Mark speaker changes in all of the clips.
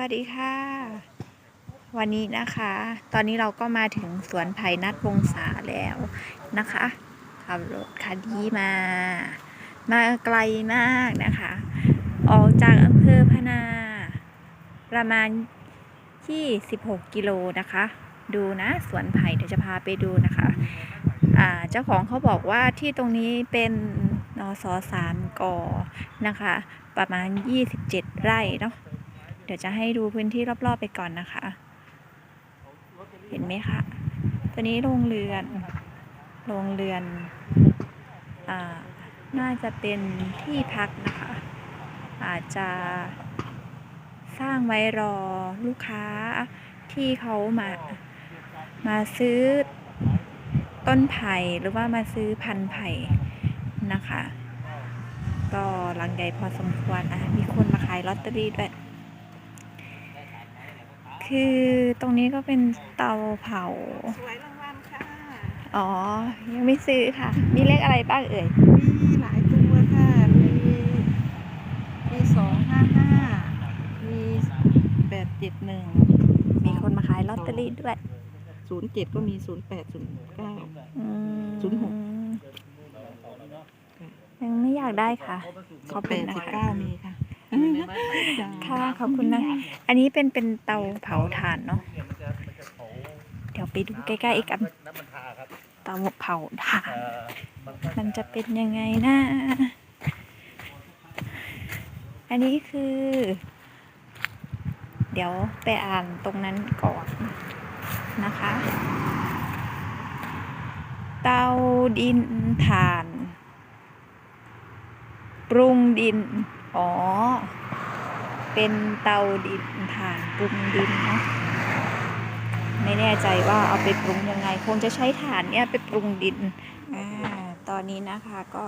Speaker 1: วัสดีค่ะ วันนี้นะคะ ตอนนี้เราก็มาถึงสวนไผ่นัดวงศาแล้วนะคะขับรถคันนี้มา มาไกลมากนะคะ ออกจากอำเภอพนา ประมาณที่16กิโลนะคะ ดูนะสวนไผ่เดี๋ยวจะพาไปดูนะคะเจ้าของเขาบอกว่าที่ตรงนี้เป็นนสสามกอนะคะ ประมาณ 27 ไร่เนาะ เดี๋ยวจะให้ดูพื้นที่รอบๆไปก่อนนะคะ เห็นไหมคะตัวนี้โรงเรือน โรงเรือนอ่าน่าจะเป็นที่พักนะคะ อาจจะสร้างไว้รอลูกค้าที่เขามามาซื้อต้นไผ่หรือว่ามาซื้อพันไผ่นะคะ ก็หลังใหญ่พอสมควรอะมีคนมาขายลอตเตอรี่ด้วย คือตรงนี้ก็เป็นเตาเผา
Speaker 2: สวยรางวัลค่ะ
Speaker 1: อ๋อ ยังไม่ซื้อค่ะ มีเลขอะไรบ้างเอ่ย
Speaker 2: มีหลายตัวค่ะ มีมีสองห้าห้ามีแปดเจ็ดหนึ่ง
Speaker 1: มีคนมาขายลอตเตอรี่ด้วย
Speaker 2: ศูนย์เจ็ดก็มีศูนย์แปดศูนย์เก้า
Speaker 1: อืม
Speaker 2: ศูนย์หก
Speaker 1: ยังไม่อยากได้ค่ะขอบ
Speaker 2: แป
Speaker 1: คุณ
Speaker 2: ด
Speaker 1: นะ
Speaker 2: สิบ
Speaker 1: คะ
Speaker 2: เก้ามีค่ะจ้า
Speaker 1: ค่ะขอบคุณนะ อันนี้เป็นเป็นเตาเผาถ่านเนาะเดี๋ยวไปดูใกล้ๆอีกกัน
Speaker 3: น้ำมันทาครับ
Speaker 1: เตาเผาถ่าน
Speaker 3: เอ่อมัน
Speaker 1: มันจะเป็นยังไงนะอันนี้คือ เดี๋ยวไปอ่านตรงนั้นก่อนนะคะ เตาดินถ่าน ปรุงดิน อ๋อ เป็นเตาดินถ่านปรุงดินเนาะไม่แน่ใจว่าเอาไปปรุงยังไง คงจะใช้ถ่านเนี่ยไปปรุงดินอ่าตอนนี้นะคะก็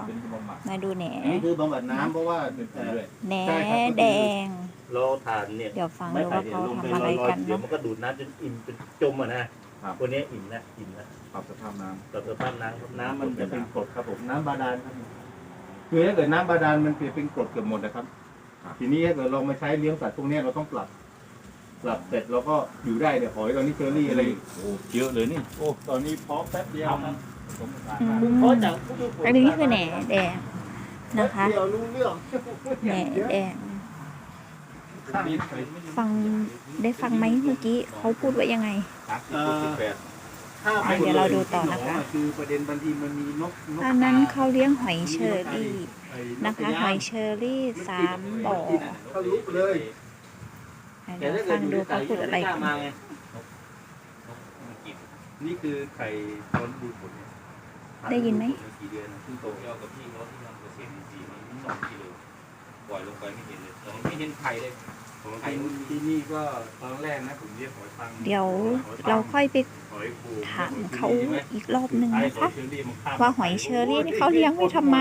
Speaker 1: มาดูแหน
Speaker 3: อันนี้คือบำบัดน้ำเพราะว่าเอ่อ
Speaker 1: แหน
Speaker 3: ใช่ครับ
Speaker 1: แดง
Speaker 3: เราทานเนี่ย
Speaker 1: เดี๋ยวฟัง
Speaker 3: ไม่
Speaker 1: ดู
Speaker 3: ไผ่
Speaker 1: ว่า
Speaker 3: เนี่ย
Speaker 1: เขา
Speaker 3: ลงไป
Speaker 1: ทำอะไร
Speaker 3: ลอย
Speaker 1: กัน
Speaker 3: ๆเดี๋ยว
Speaker 1: เนาะ
Speaker 3: มันก็ดูดน้ำจนอิ่มเป็นจมอะนะครับตัวเนี้ยอิ่มแล้วอิ่มแล้ว
Speaker 4: ปรับสภาพน้
Speaker 3: กับสภาพน้ำครับำน้ำ
Speaker 4: น้ำ
Speaker 3: มั
Speaker 4: มันน
Speaker 3: จะ
Speaker 4: จะ
Speaker 3: เป็
Speaker 4: เป็นนกรดครับผมน้ำบาดาลครับ คือถ้าเกิดน้ำบาดาลมันเปลี่ยนเป็นกรดเกือบหมดนะครับ ทีนี้ถ้าเกิดเรามาใช้เลี้ยงสัตว์พวกเนี้ยเราต้องปรับ ปรับเสร็จเราก็อยู่ได้เดี๋ยวหอยตอนนี้เชอรี่อะไร
Speaker 5: โอ้เยอะเลยนี่
Speaker 4: โอ้ตอนนี้เพาะแป๊บเดียวครับสมบูรณ์มาก
Speaker 1: อืม
Speaker 3: เพราะจากผู้ดู
Speaker 1: อันนี้คือแหนแดงนะคะ
Speaker 3: เดียวรู้เรื่อง
Speaker 1: แหนแดงฟังได้ฟังไหมเมื่อกี้เขาพูดว่ายังไง
Speaker 4: เอ่อ ถ้า
Speaker 1: อะเดี๋ยวเราดูต่อนะคะ
Speaker 4: คือประเด็นบางทีมันมีนกนก
Speaker 1: อันนั้นเขาเลี้ยงหอยเชอรี่
Speaker 4: ไอ้
Speaker 1: นะคะหอยเชอรี่สามบ่อ
Speaker 4: เขาลุกเลย
Speaker 1: อะเดี๋ยวฟังดูเขาพูดอะไรกัน
Speaker 4: นี่คือไข่ตอนดูผลเนี่ย
Speaker 1: ได้ยินไหม
Speaker 5: กี่เดือนนะเพิ่งโตเยอะกับพี่เขาที่ทำเกษตรอินทรีย์มันสองกิโลปล่อยลงไปไม่เห็นเลยแต่มันไม่เห็นไข่เลยของไข่
Speaker 4: ที่ที่นี่ก็ตอนแรกนะผมเรียกหอยปัง
Speaker 1: เดี๋ยวเราค่อยไป
Speaker 4: หอยปู
Speaker 1: ถามเขาอีกรอบหนึ่ง
Speaker 4: ไอ้
Speaker 1: นะ
Speaker 4: หอย
Speaker 1: คะ
Speaker 4: เชอรี่มันข้าม
Speaker 1: ว่าหอยเชอรี่นี่เขาเลี้ยงไว้ทำไม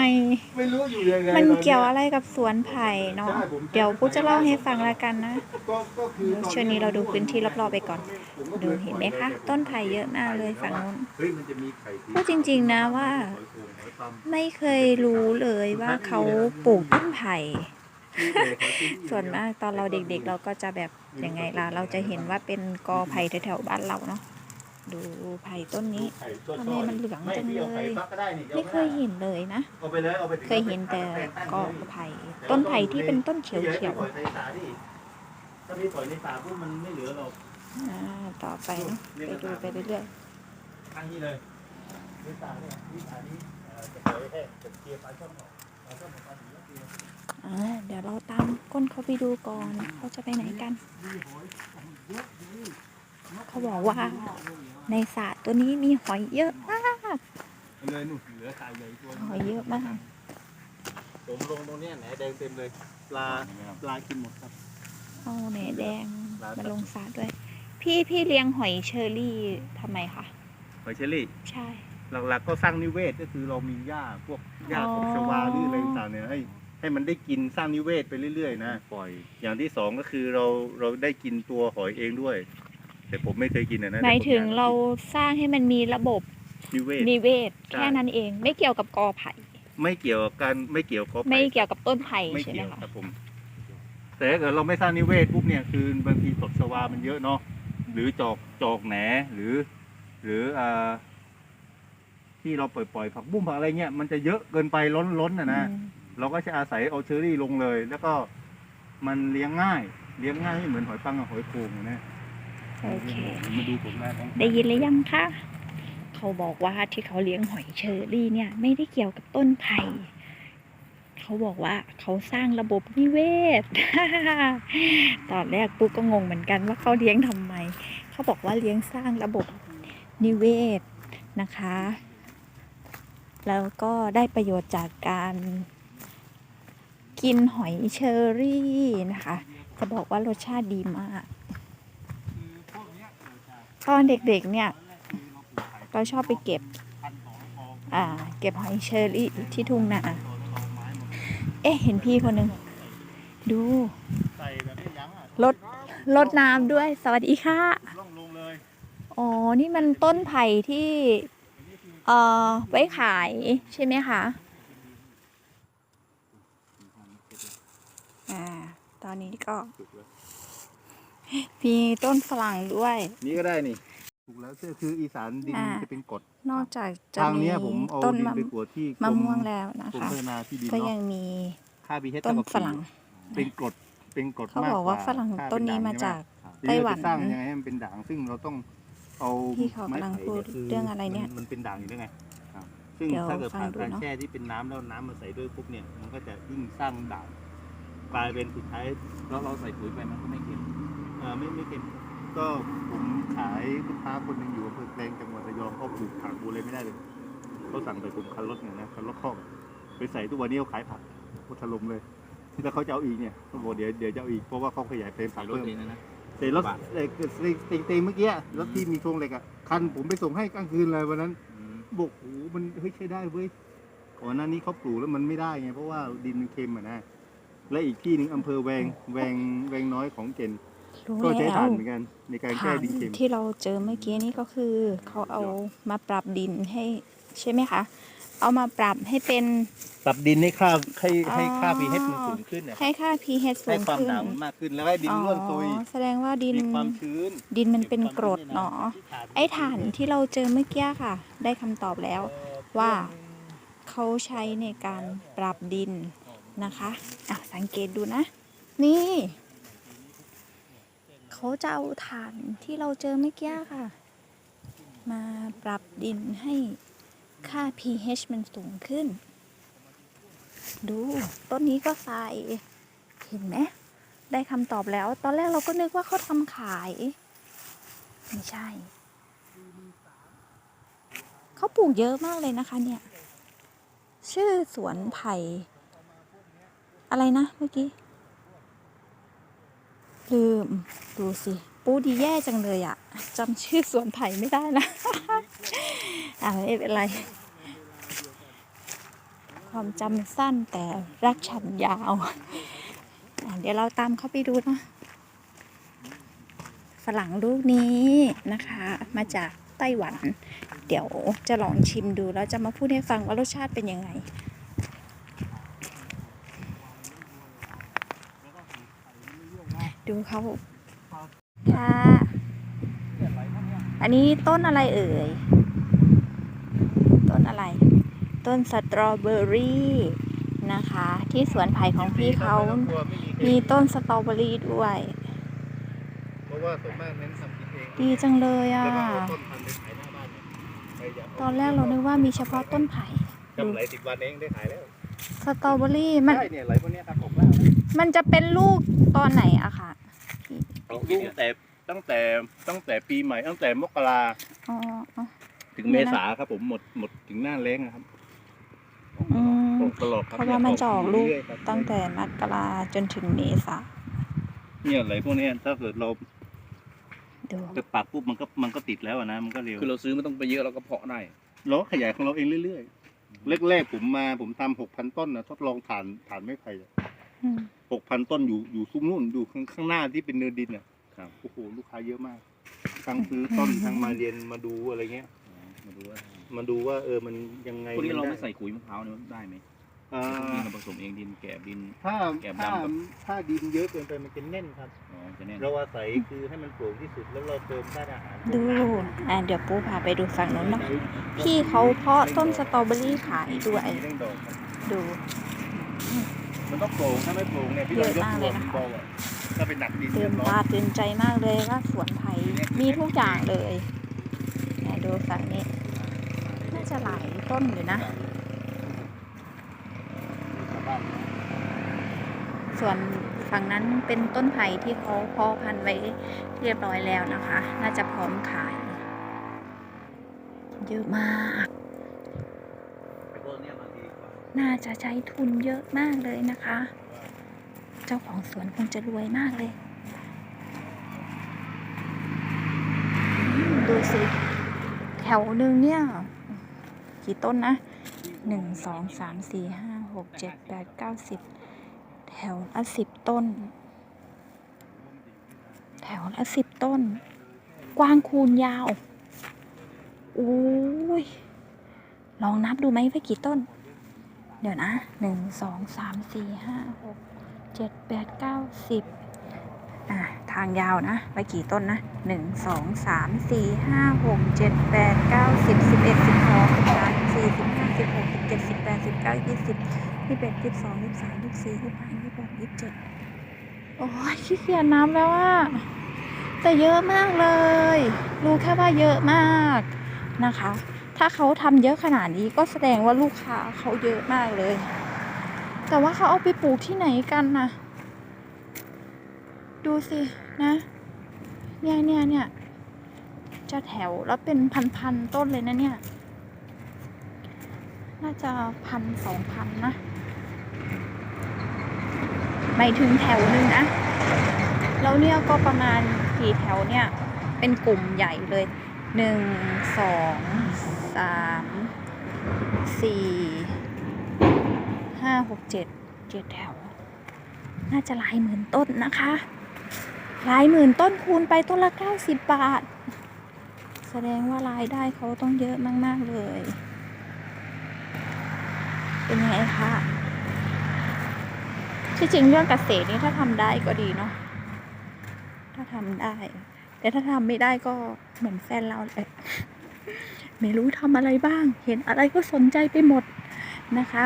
Speaker 4: ไม่รู้อยู่ยังไง
Speaker 1: มัน
Speaker 4: ตอ
Speaker 1: เกี่ยวอะไรกับสวนไผ่เนาะ
Speaker 4: ใช่ผม
Speaker 1: เดี๋ยวปุ๊จะเล่าให้ฟังละกันนะ
Speaker 4: ก็ก็คือต
Speaker 1: ช่วงนี้เราดูพื้นที่รอบๆไปก่อน ดูเห็นไหมคะ ต้นไผ่เยอะมากเลยฝั่งนู้น
Speaker 4: เฮ้ยมันจะมีไข่สี
Speaker 1: พูดจริงๆนะว่า
Speaker 4: หอยโข่งหอยปัง
Speaker 1: ไม่เคยรู้เลยว่าเขาปลูกต้นไผ่ ส่วนมากตอนเราเด็กๆ เราก็จะแบบยังไงล่ะ เราจะเห็นว่าเป็นกอไผ่แถวๆบ้านเราเนาะดูไผ่ต้นนี้
Speaker 4: ไข่ตัว
Speaker 1: ทำไมมันเหลือง
Speaker 4: ไม่
Speaker 1: จัง
Speaker 4: พี่
Speaker 1: เล
Speaker 4: เอาไข่
Speaker 1: ย
Speaker 4: ฟักก็ได้นี่
Speaker 1: ไม่เคยเห็นเลยนะ
Speaker 4: เอาไปเลยเอาไปถึง
Speaker 1: เคยเห็นแต่กอไผ่ต้นไผ่ที่เป็นต้นเขียว
Speaker 3: ปล่อยในสาดิถ้าพี่ปล่อยในสาปุ๊บมันไม่เหลือหรอก
Speaker 1: ๆอ่าต่อไปเนาะไปดูไปเรื่อย
Speaker 3: ข้างนี้เลยในสาเนี่ยในสานี้เอ่อจะปล่อยให้จะเคลียร์ปลาช่อนออกปลาช่อนออกมาถึงแล้วเคลียร์
Speaker 1: ๆอ่า เดี๋ยวเราตามก้นเขาไปดูก่อนเขาจะไปไหนกัน เขาบอกว่าในสระตัวนี้มีหอยเยอะมาก
Speaker 4: เลยหนูเหลือไข่ใหญ่ตัว
Speaker 1: หอยเยอะมาก
Speaker 3: ผมลงตรงเนี้ยแหนแดงเต็มเลย
Speaker 4: ปลาปลากินหมดครับ
Speaker 1: เอาแหนแดงมาลงสระด้วย พี่พี่เลี้ยงหอยเชอรี่ทำไมคะ
Speaker 4: หอยเชอรี่
Speaker 1: ใช่
Speaker 4: หลักๆก็สร้างนิเวศก็คือเรามีหญ้าพวกหญ้า
Speaker 1: อ๋อ
Speaker 4: ของชวาหรืออะไรต่างๆเนี่ยให้ ให้มันได้กินสร้างนิเวศไปเรื่อยๆนะ
Speaker 5: ปล่อย
Speaker 4: อย่างที่สองก็คือเราเราได้กินตัวหอยเองด้วย แต่ผมไม่เคยกินอะนะ
Speaker 1: หมายถึง
Speaker 4: แต่ผมอ
Speaker 1: เราสร้างให้มันมีระบบ
Speaker 4: นิเวศ
Speaker 1: นิเวศ
Speaker 4: ใช่
Speaker 1: แค่นั้นเอง ไม่เกี่ยวกับกอไผ่
Speaker 4: ไม่เกี่ยวกับการไม่เกี่ยวกับ
Speaker 1: ไม่เกี่ยวกับต้นไผ่
Speaker 4: ไม่
Speaker 1: ใช่ไหม
Speaker 4: เกี่ยว
Speaker 1: คะ
Speaker 4: ครับผม แต่ถ้าเกิดเราไม่สร้างนิเวศปุ๊บเนี่ยคือบางทีตดสวามันเยอะเนาะหรือจอกจอกแหนหรือ หรืออ่าที่เราปล่อยปล่อยผักบุ้งผักอะไรเงี้ยมันจะเยอะเกินไปล้นล้นอะนะ
Speaker 1: อืม
Speaker 4: เราก็จะอาศัยเอาเชอรี่ลงเลย แล้วก็มันเลี้ยงง่าย เลี้ยงง่ายไม่เหมือนหอยปังกับหอยโขงนะ
Speaker 1: โอเค
Speaker 4: มาดูผลงานของ
Speaker 1: ได้ยินหรือยังคะเขาบอกว่าที่เขาเลี้ยงหอยเชอรี่เนี่ย ไม่ได้เกี่ยวกับต้นไผ่เขาบอกว่าเขาสร้างระบบนิเวศ ตอนแรกปุ๊กก็งงเหมือนกันว่าเขาเลี้ยงทำไม เขาบอกว่าเลี้ยงสร้างระบบนิเวศนะคะ แล้วก็ได้ประโยชน์จากการ กินหอยเชอรี่นะคะ จะบอกว่ารสชาติดีมาก ตอนเด็กๆเนี่ยเราชอบไปเก็บ อ่า เก็บหอยเชอรี่ที่ทุ่งนา เอ๊ะ เห็นพี่คนหนึ่ง ดูรดรดน้ำด้วย สวัสดีค่ะ
Speaker 4: อ๋
Speaker 1: อ นี่มันต้นไผ่ที่ เอ่อ ไว้ขายใช่ไหมคะ อ่า ตอนนี้ก็มีต้นฝรั่งด้วย
Speaker 4: นี่ก็ได้นี่ถูกแล้วก็คืออีสานดิน
Speaker 1: อ่า
Speaker 4: จะเป็นกรด
Speaker 1: นอกจากจะ
Speaker 4: ทาง
Speaker 1: มี
Speaker 4: เนี้ยผมเอา
Speaker 1: ต้น
Speaker 4: ดิน
Speaker 1: มะ
Speaker 4: ไปกวดที่กร
Speaker 1: มะม่วงแล้วนะ
Speaker 4: กรม
Speaker 1: คะ
Speaker 4: พัฒนาที่ดิน
Speaker 1: ก็
Speaker 4: เนาะ
Speaker 1: ยังมี
Speaker 4: ค่า pH
Speaker 1: ต้น
Speaker 4: เท่ากับ
Speaker 1: ฝรั่ง
Speaker 4: สี่เป็นกรดเป็นกรด
Speaker 1: เขา
Speaker 4: มาก
Speaker 1: บอก
Speaker 4: ก
Speaker 1: ว่า
Speaker 4: ว่า
Speaker 1: ฝรั่ง
Speaker 4: ค่
Speaker 1: ต้นนี้
Speaker 4: เป็
Speaker 1: มา
Speaker 4: ด่ง
Speaker 1: จาก
Speaker 4: ใช่ไหม
Speaker 1: ไต้หวัน
Speaker 4: ทีนี้เราจะสร้างยังไงให้มันเป็นด่างซึ่งเราต้องเอา
Speaker 1: พี่เขากำลัง
Speaker 4: ไม้ไผ่
Speaker 1: พูด
Speaker 4: นี่ยคื
Speaker 1: เรื่องอะไรเนี่ย
Speaker 4: มัมันเป็นด่างอยู่แล้วไงซึ่ง
Speaker 1: เดี๋ยว
Speaker 4: ถ้าเกิด
Speaker 1: ฟัง
Speaker 4: ผ่าน
Speaker 1: ดู
Speaker 4: การ
Speaker 1: เนอะ
Speaker 4: แช่ที่เป็นน้ำแล้วน้ำมาใส่ด้วยปุ๊บเนี่ยมันก็จะยิ่งสร้างด่าง กลายเป็นสุดท้าย
Speaker 5: แล้วเราใส่ปุ๋ยไปมันก็ไม่เค็ม
Speaker 4: เอ่อไม่ไม่เค็มก็ผมขายลูกค้าคนหนึ่งอยู่อำเภอแกลงจังหวัดระยองเขาปลูกผักปลูกอะไรไม่ได้เลยเขาสั่งไปผมคันรถเนี่ยนะคันรถคอกอะไปใส่ทุกวันนี้เขาขายผักโคตรถล่มเลย แล้วเขาจะเอาอีกเนี่ยเขาบอกเดี๋ยวเดี๋ยวจะเอาอีกเพราะว่าเขาขยายเป็นผั
Speaker 5: ใส่
Speaker 4: ก
Speaker 5: รถ
Speaker 4: เพิ่ม
Speaker 5: เองนะนะ
Speaker 4: ใส่รถเอกติงติงเมื่อกี้รถที่มีโครงเหล็กอะ คันผมไปส่งให้กลางคืนเลยวันนั้นบอกโอ้โหมันเฮ้ยใช้ได้เว้ยก่อนหน้านี้เขาปลูกแล้วมันไม่ได้ไง เพราะว่าดินมันเค็มอะนะ และอีกที่หนึ่งอำเภอแวงแวงแวงน้อยของเก่น
Speaker 1: รู้
Speaker 4: ก็ใช้
Speaker 1: แล้
Speaker 4: ถ่าวนเหมือนกัน ในการแก้
Speaker 1: ฐาน
Speaker 4: ดินเค็ม
Speaker 1: ที่เราเจอเมื่อกี้นี่ก็คือ เขาเอามาปรับดินให้ใช่ไหมคะ เอามาปรับให้เป็น
Speaker 4: ปรับดินให้ค่าให้
Speaker 1: อ๋อ
Speaker 4: ให้ค่า pH มันสูงขึ้นเนี่ย
Speaker 1: ให้ค่า pH สู
Speaker 4: ให้
Speaker 1: ง
Speaker 4: ความ
Speaker 1: ขึ้น
Speaker 4: ด่างมันมากขึ้นแล้วให้ดินร่วนซุย
Speaker 1: อ๋อแสดงว่าดิน
Speaker 4: มีความชื้น
Speaker 1: ดินมันเป็นกรดเนาะ ไอ้ฐานที่เราเจอเมื่อกี้ค่ะ ได้คำตอบแล้วว่าเขาใช้ในการปรับดิน นะคะอะสังเกตดูนะ นี่ เขาจะเอาฐานที่เราเจอเมื่อกี้ค่ะ มาปรับดินให้ค่า pH มันสูงขึ้น ดูต้นนี้ก็ใสเห็นไหมได้คำตอบแล้ว ตอนแรกเราก็นึกว่าเขาทำขาย ไม่ใช่ เขาปลูกเยอะมากเลยนะคะเนี่ย ชื่อสวนไผ่ อะไรนะเมื่อกี้ ลืม ดูสิ ปูดีแย่จังเลยอะจำชื่อสวนไผ่ไม่ได้นะอ่าไม่เป็นไร ความจำสั้นแต่รักฉันยาว เดี๋ยวเราตามเข้าไปดูเนาะฝรั่งลูกนี้นะคะ มาจากไต้หวัน เดี๋ยวจะลองชิมดูแล้วจะมาพูดให้ฟังว่ารสชาติเป็นยังไง ดูเขาค่ะ อันนี้ต้นอะไรเอ่ย ต้นอะไร ต้นสตรอเบอรี่นะคะ ที่สวนไผ่ของพี่เขา มีต้นสตรอเบอรี่ด้วย
Speaker 4: เพราะว่าส่วนมากเน้นทำกินเอง
Speaker 1: ดีจังเลยอะ
Speaker 4: แล้วก็เอาต้นพันธุ์ไปขายหน้าบ้านเนี่ยใครอยาก
Speaker 1: ตอนแรกเรานึกว่ามีเฉพาะต้นไผ่
Speaker 4: กำไรสิบวันเองได้ขายแล้ว
Speaker 1: สตรอเบอรี่มัน
Speaker 4: ใช่เนี่ยไหลพวกเนี้ยครับผมแล้ว
Speaker 1: มันจะเป็นลูกตอนไหนอะคะ
Speaker 4: ลูกตั้งแต่ตั้งแต่ตั้งแต่ปีใหม่ตั้งแต่มกรา
Speaker 1: อ๋ออ๋อ
Speaker 4: ถึงเมษาครับผมหมดหมดถึงหน้าแล้งนะครับ
Speaker 1: อืม
Speaker 4: ตกตลอดครับ
Speaker 1: เพราะว่ามันจะออกลูก
Speaker 4: เรื่ยๆครับ
Speaker 1: ตั้งแต่มกราจนถึงเมษา
Speaker 4: เนี่ยไหลพวกเนี้ยถ้าเกิดเรา
Speaker 1: ดู
Speaker 4: ไปปักปุ๊บมันก็มันก็ติดแล้วอะนะมันก็เร็ว
Speaker 5: คือเราซื้อไม่ต้องไปเยอะเราก็เพาะได้
Speaker 4: เราก็ขยายของเราเองเรื่อยๆแรกๆผมมาผมทำหกพันต้นนะทดลองฐานฐานไม้ไผ่
Speaker 1: อืม
Speaker 4: หกพันต้นอยู่อยู่ซุ้มนู่นอยู่ข้างข้างหน้าที่เป็นเนินดินอะ
Speaker 5: ครับ
Speaker 4: โอ้โหลูกค้าเยอะมากทั้งซื้อต้นทั้งมาเรียนมาดูอะไรเงี้ย
Speaker 5: มาดูว่า
Speaker 4: มาดูว่า เออมันยังไง
Speaker 5: พวกนี้เรา
Speaker 4: ด้
Speaker 5: ไม่ใส่ขุยมะพร้าวเนี่ยได้ไหม
Speaker 4: เอ่
Speaker 5: ดิน
Speaker 4: อ
Speaker 5: เราผสมเองดินแกบดิน
Speaker 4: ถ้า
Speaker 5: แกบ
Speaker 4: ถ้า
Speaker 5: ดำกับ
Speaker 4: ถ้าดินเยอะเกินไปมันจะแน่นครับ
Speaker 5: อ๋อจะแน่น
Speaker 4: เราอาศัยคือให้มันโปร่งที่สุดแล้วเราเติมธาตุอาหาร
Speaker 1: ดูอะเดี๋ยวปูพาไปดูฝั่งนู้นเนาะพี่เขาเพาะต้นสตรอเบอรี่ขายด้วย
Speaker 4: เร่งดอกครับ
Speaker 1: ดู
Speaker 4: มันต้องโปร่งถ้าไม่โปร่งเนี่ยพี่ลองยก
Speaker 1: เยอะมาก
Speaker 4: ตั
Speaker 1: เล
Speaker 4: วย
Speaker 1: นะคะ
Speaker 4: เบาๆอะถ้าเป็นหนักดิน
Speaker 1: ตื่
Speaker 4: เรีย
Speaker 1: น
Speaker 4: บร้อ
Speaker 1: ตายตื่นใจมากเลยว่าสวนไผ่มีทุกอย่างเลยเนี่ยดูฝั่งนี้ น่าจะหลายต้นอยู่นะ ส่วนฝั่งนั้นเป็นต้นไผ่ที่เขาเพาะพันธุ์ไว้เรียบร้อยแล้วนะคะ น่าจะพร้อมขาย เยอะมาก น่าจะใช้ทุนเยอะมากเลยนะคะ เจ้าของสวนคงจะรวยมากเลย ดูสิ แถวหนึ่งเนี่ย กี่ต้นนะหนึ่งสองสามสี่ห้าหกเจ็ดแปดเก้าสิบแถวละสิบต้น แถวละสิบต้น กว้างคูณยาวโอ้ย ลองนับดูไหมว่ากี่ต้น เดี๋ยวนะหนึ่งสองสามสี่ห้าหกเจ็ดแปดเก้าสิบอะทางยาวนะ ไปกี่ต้นนะหนึ่งสองสามสี่ห้าหกเจ็ดแปดเก้าสิบสิบเอ็ดสิบสองสิบสามสิบสี่สิบห้าสิบหกสิบเจ็ดสิบแปดสิบเก้ายี่สิบยี่สิบเอ็ดยี่สิบสองยี่สิบสามยี่สิบสี่ยี่สิบห้ายี่สิบหกยี่สิบเจ็ดโอ้ยขี้เกียจนับแล้วอะแต่เยอะมากเลย รู้แค่ว่าเยอะมากนะคะ ถ้าเขาทำเยอะขนาดนี้ก็แสดงว่าลูกค้าเขาเยอะมากเลย แต่ว่าเขาเอาไปปลูกที่ไหนกันนะดูสินะ เนี่ยเนี่ยเนี่ยจะแถวแล้วเป็นพันๆต้นเลยนะเนี่ย น่าจะพันสองพันนะไม่ถึงแถวหนึ่งนะ แล้วเนี่ยก็ประมาณกี่แถวเนี่ย เป็นกลุ่มใหญ่เลย หนึ่งสองสามสี่ห้าหกเจ็ดเจ็ดแถว น่าจะหลายหมื่นต้นนะคะ หลายหมื่นต้นคูณไปต้นละเก้าสิบบาท แสดงว่ารายได้เขาต้องเยอะมาก ๆ เลย เป็นยังไงคะที่จริงเรื่องเกษตรนี่ถ้าทำได้ก็ดีเนาะถ้าทำได้ แต่ถ้าทำไม่ได้ก็เหมือนแฟนเราเลยไม่รู้ทำอะไรบ้าง เห็นอะไรก็สนใจไปหมดนะคะ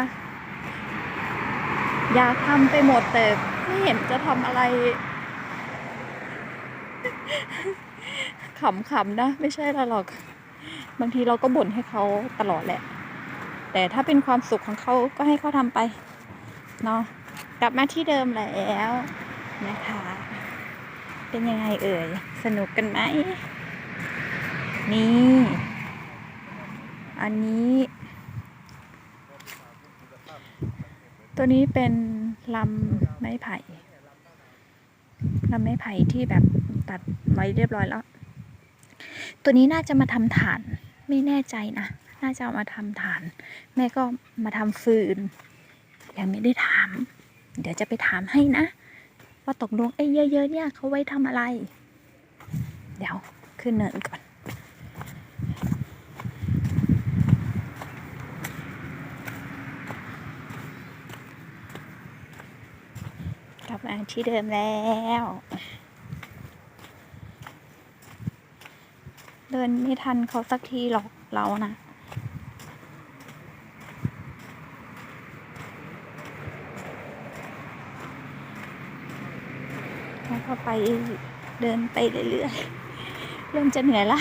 Speaker 1: อยากทำไปหมดแต่ไม่เห็นจะทำอะไรขำๆนะ ไม่ใช่หรอก บางทีเราก็บ่นให้เขาตลอดแหละ แต่ถ้าเป็นความสุขของเขาก็ให้เขาทำไปเนาะกลับมาที่เดิมแล้วนะคะ เป็นยังไงเอ่ย สนุกกันไหม นี่ อันนี้ ตัวนี้เป็นลำไม้ไผ่ลำไม้ไผ่ที่แบบตัดไว้เรียบร้อยแล้ว ตัวนี้น่าจะมาทำฐาน ไม่แน่ใจนะ น่าจะเอามาทำฐาน แม่ก็มาทำฟืน ยังไม่ได้ถาม เดี๋ยวจะไปถามให้นะ ว่าตกลงไอ้เยอะๆเนี่ยเขาไว้ทำอะไร เดี๋ยวขึ้นเนินก่อนกลับมาที่เดิมแล้ว เดินไม่ทันเขาสักทีหรอกเรานะแล้วก็ไปเดินไปเรื่อยๆ เริ่มจะเหนื่อยละ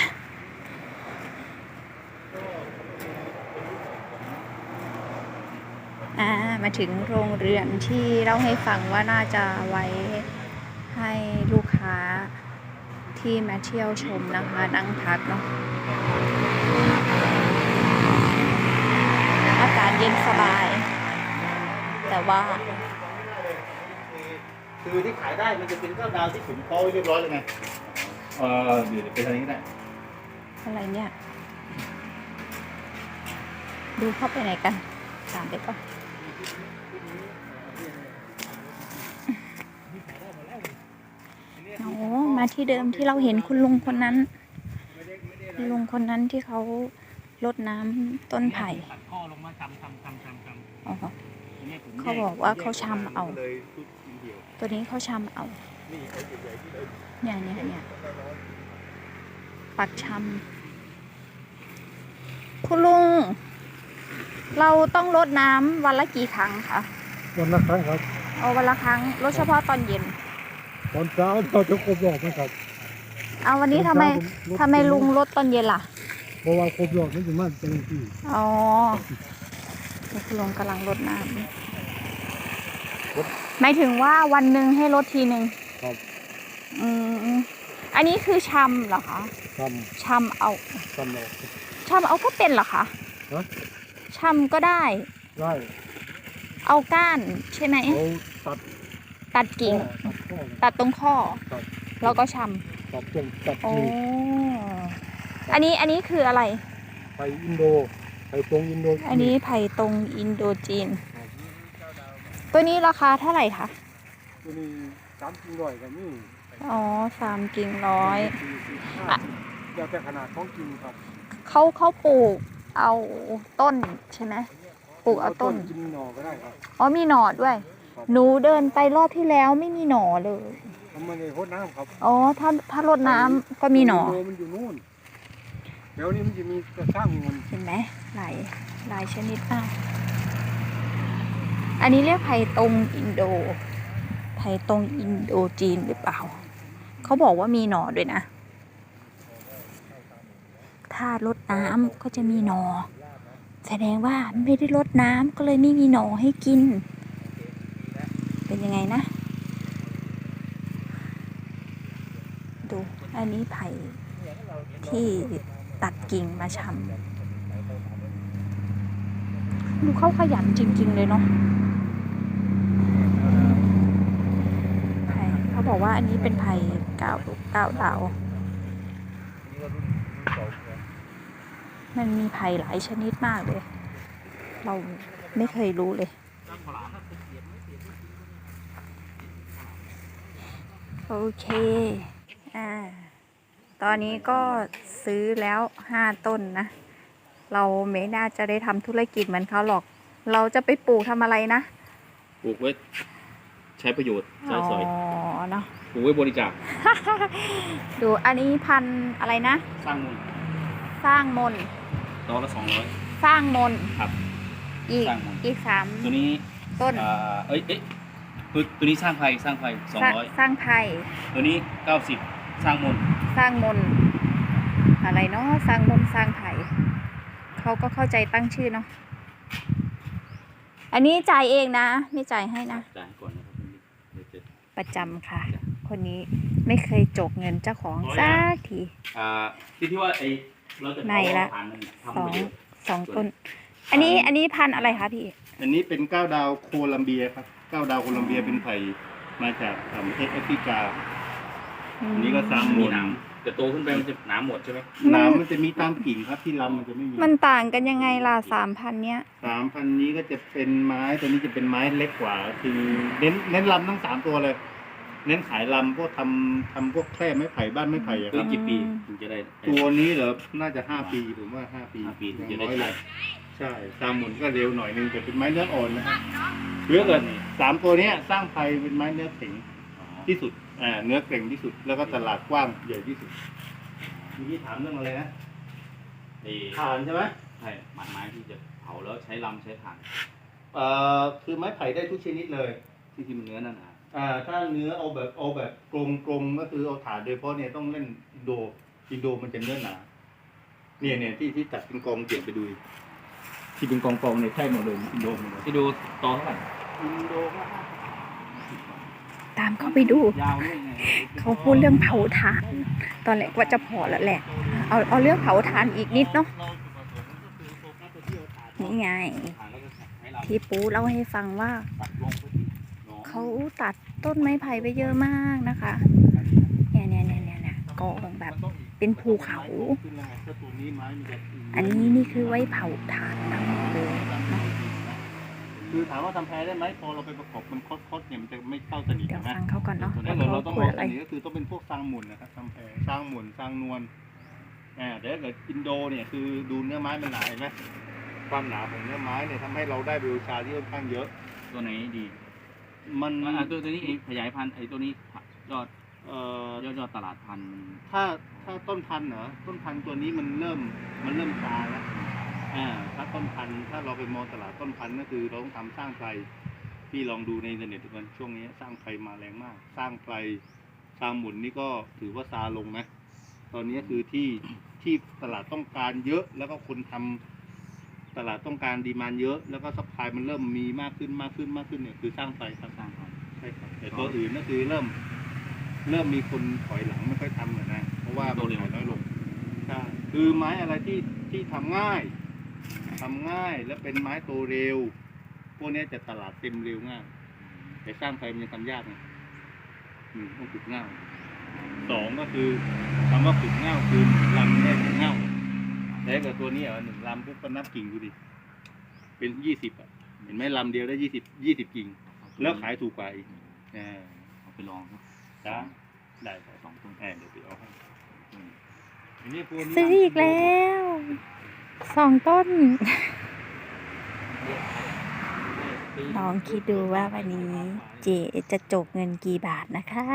Speaker 1: อ่ามาถึงโรงเรือนที่เล่าให้ฟังว่าน่าจะไว้ให้ลูกค้าที่มาเที่ยวชมนะคะนั่งพักเนาะอากาศเย็นสบาย แต่ว่า
Speaker 4: คือที่ขายได้มันจะเป็นก้าวดาวที่ผมเคาเรียบร้อยเลยไง เออเดี๋ยวไปทางนี้ก็ได้
Speaker 1: อะไรเนี่ย ดูเข้าไปไหนกัน ตามไปก่อนโอ้มาที่เดิมที่เราเห็นคุณลุงคนนั้น ลุงคนนั้นที่เขารดน้ำต้นไผ่
Speaker 3: ตัดข้อลงมาทำทำทำทำทำ
Speaker 1: อ๋อ
Speaker 4: ผม
Speaker 1: เขาบอกว่าเขาชำเอา
Speaker 4: เลยชุดชิ้นเดียว
Speaker 1: ตัวนี้เขาชำเอา
Speaker 4: นี่ไอ้ใหญ่ๆที่ เรา
Speaker 1: เนี่ยเนี่ยเนี่ยปักชำคุณลุง เราต้องรดน้ำวันละกี่ครั้งคะ
Speaker 6: วันละครั้งครับ
Speaker 1: เอาวันละครั้งรดเฉพาะตอนเย็น
Speaker 6: ตอนเช้าเราจะครบรอบนะครับ
Speaker 1: เอาวันนี้ทำไม
Speaker 6: ตอนเช้าผรด
Speaker 1: ทำไมลุงรดตอนเย็นล่ะ
Speaker 6: เพราะว่าครบรอบนี่จะมาเต็มที่
Speaker 1: อ๋อคุณลุงกำลังรดน้ำหมายถึงว่าวันหนึ่งให้รดทีหนึ่ง
Speaker 6: ครับ
Speaker 1: อืมอันนี้คือชำเหรอคะ
Speaker 6: ท
Speaker 1: ชำเอาำ
Speaker 6: ทำออก
Speaker 1: ชำเอาก็เป็นเหรอคะ
Speaker 6: ฮะ
Speaker 1: ชำก็ได้
Speaker 6: ได้
Speaker 1: เอาก้านใช่ไหม
Speaker 6: เขาตัด
Speaker 1: ตัดกิ่ง
Speaker 6: ตัดข้อ
Speaker 1: ตัดตรงข้อ
Speaker 6: ครับ
Speaker 1: แล้วก็ช
Speaker 6: ตัดตรงตัดำ
Speaker 1: โอ้
Speaker 6: กิ่ง
Speaker 1: อันนี้อันนี้คืออะไร
Speaker 6: ไปอินโด ไปตรงอินโด
Speaker 1: อันนี้ไผ่ตรงอินโดจีน ตัวนี้ราคาเท่าไหร่คะ
Speaker 6: ตัวนี้ สามกิ่งร้อยกันนี่
Speaker 1: อ๋อสามกิ่งร้อย
Speaker 6: สี่สิบห้า
Speaker 1: อะ
Speaker 6: แล้วแต่ขนาดของกิ่งครับ
Speaker 1: เขาเขาปลูกเอาต้นใช่ไหมปลูกเอาต้น
Speaker 6: กินหน่อก็ได้ครับ
Speaker 1: อ๋อมีหน่อด้วย หนูเดินไปรอบที่แล้วไม่มีหน่อเลย
Speaker 6: ทำมาในรดน้ำครับ
Speaker 1: อ๋อถ้าถ้ารดน้ำก็มีหน่อ
Speaker 6: โดมันอยู่นู่นเดี๋ยวนี้มันจะมีกระสร้างเงิน
Speaker 1: เห็นไหมหลายหลายชนิดมาก อันนี้เรียกไผ่ตรงอินโด ไผ่ตรงอินโดจีนหรือเปล่า เขาบอกว่ามีหนอด้วยนะ ถ้ารดน้ำก็จะมีหนอ แสดงว่าไม่ได้รดน้ำก็เลยไม่มีหนอให้กิน เป็นยังไงนะ ดู อันนี้ไผ่ที่ตัดกิ่งมาชำดูเขาขยันจริง ๆ เลยเนาะไผ่เขา บอกว่าอันนี้เป็นไผ่เก่าเก่าดาวมันมีไผ่หลายชนิดมากเลย เราไม่เคยรู้เลยโอเค อ่า ตอนนี้ก็ซื้อแล้วห้าต้นนะ เราไม่น่าจะได้ทำธุรกิจเหมือนเขาหรอก เราจะไปปลูกทำอะไรนะ
Speaker 5: ปลูกไว้ใช้ประโยชน์ใช้
Speaker 1: อ๋อ
Speaker 5: สอย
Speaker 1: เนาะ
Speaker 5: ปลูกไว้บริจาค
Speaker 1: ดูอันนี้พันธุ์อะไรนะ
Speaker 5: สร้างมูล
Speaker 1: สร้างมน
Speaker 5: ดอกละสองร้อย
Speaker 1: สร้างมน
Speaker 5: ครับ
Speaker 1: อีก
Speaker 5: สร้างมน
Speaker 1: อีกสาม
Speaker 5: ตัวนี้
Speaker 1: ต้น
Speaker 5: อ่าเอ้ยเอ้ยตัวตัวนี้สร้างไผ่สร้างไผ่สอง
Speaker 1: สร้าง
Speaker 5: ร้อย
Speaker 1: สร้างไผ่
Speaker 5: ตัวนี้เก้าสิบสร้างมูล
Speaker 1: สร้างมนอะไรเนาะสร้างมนสร้างไผ่เขาก็เข้าใจตั้งชื่อเนาะอันนี้จ่ายเองนะ ไม่จ่ายให้นะ
Speaker 5: จ่าย
Speaker 1: ประจำค่ะ คนนี้ไม่เคยจกเงินเจ้าของสักที
Speaker 5: อ่าที่ที่ว่าไอเราจะ
Speaker 1: ในละ
Speaker 5: ทานนั่นน่ะ
Speaker 1: สอ
Speaker 5: ทำป
Speaker 1: ง
Speaker 5: ระโยชน์
Speaker 1: สองต้น อันนี้อันนี้พันธุ์อะไรคะพี่
Speaker 4: อันนี้เป็นก้าวดาวโคลัมเบียครับก้าวดาวโคลัมเบียเป็นไผ่มาจากประเทศแอฟริกาอันนี้ก็สร้าง
Speaker 5: มีห น้ำแต่โตขึ้นไปมันจะหน้ำหมดใช่ไหม
Speaker 4: หน้ำมันจะมีตามกิ่งครับที่ลำมันจะไม่มี
Speaker 1: มันต่างกันยังไงล่ะสามพันเนี้ย
Speaker 4: สามพันนี้ก็จะเป็นไม้ตัวนี้จะเป็นไม้เล็กกว่า คือเน้นเน้นลำทั้งสามตัวเลย เน้นขายลำพวกทำทำพวกแคร่ไม้ไผ่บ้านไม้ไผ่อะค
Speaker 5: ตัว
Speaker 4: รับ
Speaker 5: กี่ปีถึงจะได้
Speaker 4: ตัวนี้เหรอน่าจะห้าปีผมว่าห้าปี
Speaker 5: ห้าปีถึง
Speaker 4: อย่า
Speaker 5: จะ
Speaker 4: ง
Speaker 5: ได้
Speaker 4: น้อยเล
Speaker 5: ใช้
Speaker 4: ยใช่ตามหมุนก็เร็วหน่อยนึงแต่เป็นไม้เนื้ออ่อนนะครับเลือกเลยสามตัวเนี้ยสร้างไผ่เป็นไม้เนื้อแข็ง
Speaker 5: อ๋อ
Speaker 4: ที่สุด อ่าเนื้อแข็งที่สุด แล้วก็ตลาดกว้างใหญ่ที่สุดทีนี้ถามเรื่องอะไรนะ
Speaker 5: ไอ้
Speaker 4: ถ่านใช่ไหม
Speaker 5: ใช่ไม้ไม้ที่จะเผาแล้วใช้ลำใช้ถ่าน
Speaker 4: เอ่อคือไม้ไผ่ได้ทุกชนิดเลย
Speaker 5: ที่ที่มันเนื้อนั่นนะ
Speaker 4: อ่าถ้าเนื้อเอาแบบเอาแบบกลมกลมๆก็คือเอาถ่านโดยเฉพาะเนี่ยต้องเล่นอินโดอินโดมันจะเนื้อหนาเนี่ยเนี่ยที่ที่ตัดเป็นกองเกี่ยไปดู ที่เป็นกองกองเนี่ยใช่หมดเลยอินโดหมดเลย
Speaker 5: ที่ดูตอเท่าไหร่
Speaker 4: อินโดก็
Speaker 1: ตามเขาไปดู
Speaker 5: ยาวด้วยไง
Speaker 1: เขาพูดเรื่องเผาถ่าน ตอนแรกว่าจะพอแล้วแหละ เอาเอาเรื่องเผาถ่านอีกนิดเนาะนี่ไง
Speaker 5: ถ่านแล้วก็ให้ลำ
Speaker 1: พี่ปูเล่าให้ฟังว่า
Speaker 5: ตัดลงไปที่หนอง
Speaker 1: เขาตัดต้นไม้ไผ่ไปเยอะมากนะคะเนี่ยเนี่ยเนี่ยเนี่ยเนี่ยกองแบบเป็นภูเขา
Speaker 4: ขึ้นแล้วไงถ้าตัวนี้ไม้มันจะ
Speaker 1: อันนี้นี่คือไว้เผาถ่านทั้งหมดเลยเนาะ
Speaker 4: คือถามว่าทำแพ้ได้ไหมพอเราไปประกอบมันคดๆเนี่ยมันจะไม่เข้าสนิท
Speaker 1: เดี๋ยว
Speaker 4: ใช่ไหม
Speaker 1: ฟังเขาก่อนเนาะ
Speaker 4: ถ้า
Speaker 1: ว่า
Speaker 4: เกิด
Speaker 1: เขา
Speaker 4: เราต้อง
Speaker 1: พู
Speaker 4: ม
Speaker 1: ด
Speaker 4: อง
Speaker 1: อะไร
Speaker 4: สนิทก็คือต้องเป็นพวกสร้างหมุนนะครับทำแพ้สร้างหมุนสร้างนวลอ่าแต่ถ้าเกิดอินโดเนี่ยคือดูเนื้อไม้มันหนาเห็นไหมความหนาของเนื้อไม้เนี่ยทำให้เราได้วิวชาที่ค่อนข้างเยอะ
Speaker 5: ตัวไหนดี
Speaker 4: มัน
Speaker 5: อ่าตัวตัวนี้เองขยายพันธุ์ไอ้ตัวนี้ยอด
Speaker 4: เอ่อย
Speaker 5: อดยอดตลาดพันธุ์
Speaker 4: ถ้าถ้าต้นพันธุ์เหรอต้นพันธุ์ตัวนี้มันเริ่มมันเริ่มตายแล้ว อ่าถ้าต้นพันธุ์ถ้าเราไปมองตลาดต้นพันธุ์ก็คือเราต้องทำสร้างไฟพี่ลองดูในอินเทอร์เน็ตดูกันช่วงนี้สร้างไฟมาแรงมาก สร้างไฟชาหมุนนี่ก็ถือว่าซาลงนะ ตอนนี้คือที่ที่ตลาดต้องการเยอะ แล้วก็คนทำตลาดต้องการดีมานเยอะ แล้วก็ซัพพลายมันเริ่มมีมากขึ้นมากขึ้นมากขึ้นเนี่ยคือสร้างไฟครับ
Speaker 5: สร้างพันธุ์
Speaker 4: ใช่ครับแต่ตัวอื่นก็คือเริ่ม เริ่มมีคนถอยหลังไม่ค่อยทำแล้วนะ เพราะว่ามันขายน้อยลงใช่คือไม้อะไรที่ที่ทำง่าย ทำง่ายและเป็นไม้โตเร็ว พวกเนี้ยจะตลาดเต็มเร็วง่าย แต่สร้างไฟมันยังทำยากไงอืมต้องฝึกง่ายสองก็คือคำว่าฝึกง่ายคือลำแรกเง่ายแต่กับตัวนี้อะหนึ่งลำปุ๊บก็นับกิ่งดูดิ เป็นยี่สิบอะ เห็นไหมลำเดียวได้ยี่สิบยี่สิบกิ่ง แล้วขายถูกกว่าอีกอ่า
Speaker 5: เอาไปลองครับ
Speaker 4: จ้าได้
Speaker 5: สองต้น
Speaker 4: แอบเดี๋ยวไปเอาให้อืมอันนี้พวกนี้
Speaker 1: ซื้ออีกแล้ว สองต้นลองคิดดูว่าวันนี้เจจะจกเงินกี่บาทนะคะ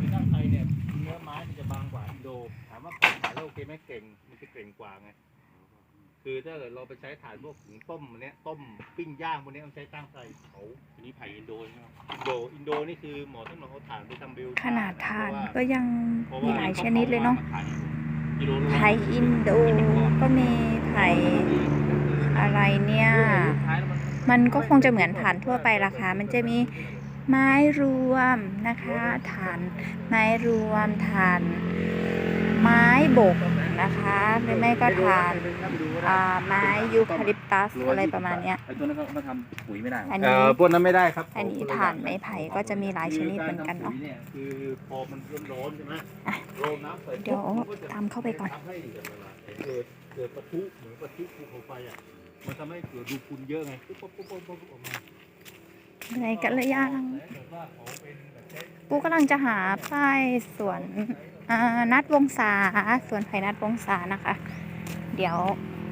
Speaker 4: ที่นั่งไทยเนี่ยเนื้อไม้มันจะบางกว่าอินโดถามว่าเก่งขายแล้วโอเคไหมเก่งมันจะเก่งกว่าไงคือถ้าเกิดเราไปใช้ถ่านพวกหุงต้มอันเนี้ยต้มปิ้งย่างพวกเนี้ยมันใช้ตั้งไฟเผา
Speaker 5: อันนี้ไผ่อินโดใช่ไหมครับ
Speaker 4: อินโดอินโดนี่คือหมอต้องเอาถ่านไปทำเบล
Speaker 1: ขนาดทาน
Speaker 4: เพระว่
Speaker 1: ก็ยังมีหลายชนิดเลยเนาะ
Speaker 5: กิโลละ
Speaker 1: ไผ่อินโดก็มีไผ่อะไรเนี่ย มันก็คงจะเหมือนฐานทั่วไปราคา มันจะมีไม้รวมนะคะฐานไม้รวมฐาน ไม้บกนะคะหรือไม่ก็ถ่านอ่าไม้ยูคาลิปตัสอะไรประมาณเนี้ย
Speaker 5: ไอ้ตัวนั้นเขาเขาทำปุ๋ยไม่ได้
Speaker 1: อัน
Speaker 4: เอ่
Speaker 1: นี้
Speaker 4: อพวกนั้นไม่ได้ครับ
Speaker 1: อันนี้ถ่านไม้ไผ่ก็จะมีหลายชนิดเหมือนกันเนาะ
Speaker 4: คือรทำปุ๋ยยคือพอมันร้อนๆใช่ไหม
Speaker 1: อะ
Speaker 4: โรยน้ำใส่
Speaker 1: เดี๋ยว
Speaker 4: ปุ๊บมันก็จะ
Speaker 1: ทำเข้าไปก่อน
Speaker 4: ทำให้เกิดเกิดปะทุเหมือนปะทุภูเขาไฟอะมันทำให้เกิดดูคุนเยอะไงปุ๊บปุ๊บปุ๊บปุ๊บปุ๊บออกมา
Speaker 1: เหนื่อยกันเลยยัง
Speaker 4: แต่ถ้าเกิดว่าเขาเป็นแบบเช่น
Speaker 1: กูกำลังจะหาป้ายสวนอ่า นัดวงศาสวนไผ่นัดวงศานะคะ เดี๋ยว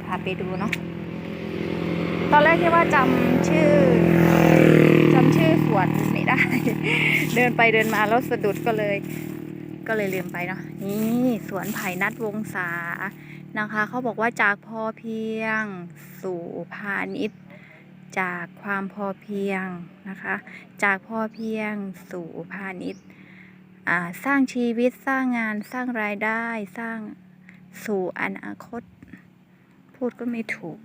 Speaker 1: พาไปดูเนาะตอนแรกคิดว่าจำชื่อจำชื่อสวนไม่ได้ เดินไปเดินมาแล้วสะดุดก็เลย ก็เลยลืมไปเนาะนี่สวนไผ่นัดวงศานะคะ เขาบอกว่าจากพอเพียงสู่พาณิชย์จากความพอเพียงนะคะ จากพอเพียงสู่พาณิชย์ สร้างชีวิตสร้างงานสร้างรายได้สร้างสู่อนาคต พูดก็ไม่ถูก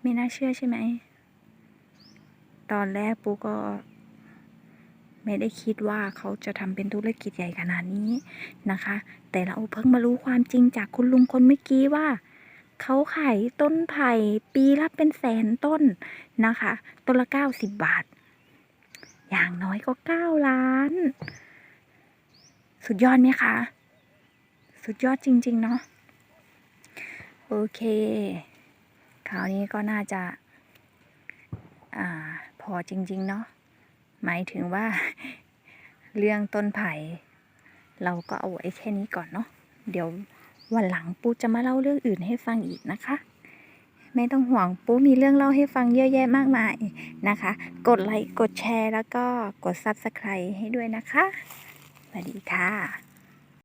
Speaker 1: ไม่น่าเชื่อใช่ไหม ตอนแรกปูก็ ไม่ได้คิดว่าเขาจะทำเป็นธุรกิจใหญ่ขนาดนี้นะคะ แต่เราเพิ่งมารู้ความจริงจากคุณลุงคนเมื่อกี้ว่าเขาขายต้นไผ่ปีละเป็นแสนต้นนะคะ ต้นละเก้าสิบบาท อย่างน้อยก็เก้าล้าน สุดยอดไหมคะ สุดยอดจริง ๆ เนาะโอเค คราวนี้ก็น่าจะอาพอจริง ๆ เนาะหมายถึงว่า เรื่องต้นไผ่ เราก็เอาไว้แค่นี้ก่อนเนาะเดี๋ยววันหลังปูจะมาเล่าเรื่องอื่นให้ฟังอีกนะคะ ไม่ต้องห่วงปูมีเรื่องเล่าให้ฟังเยอะแยะมากมายนะคะ กดไลค์กดแชร์แล้วก็กด Subscribe ให้ด้วยนะคะสวัสดีค่ะ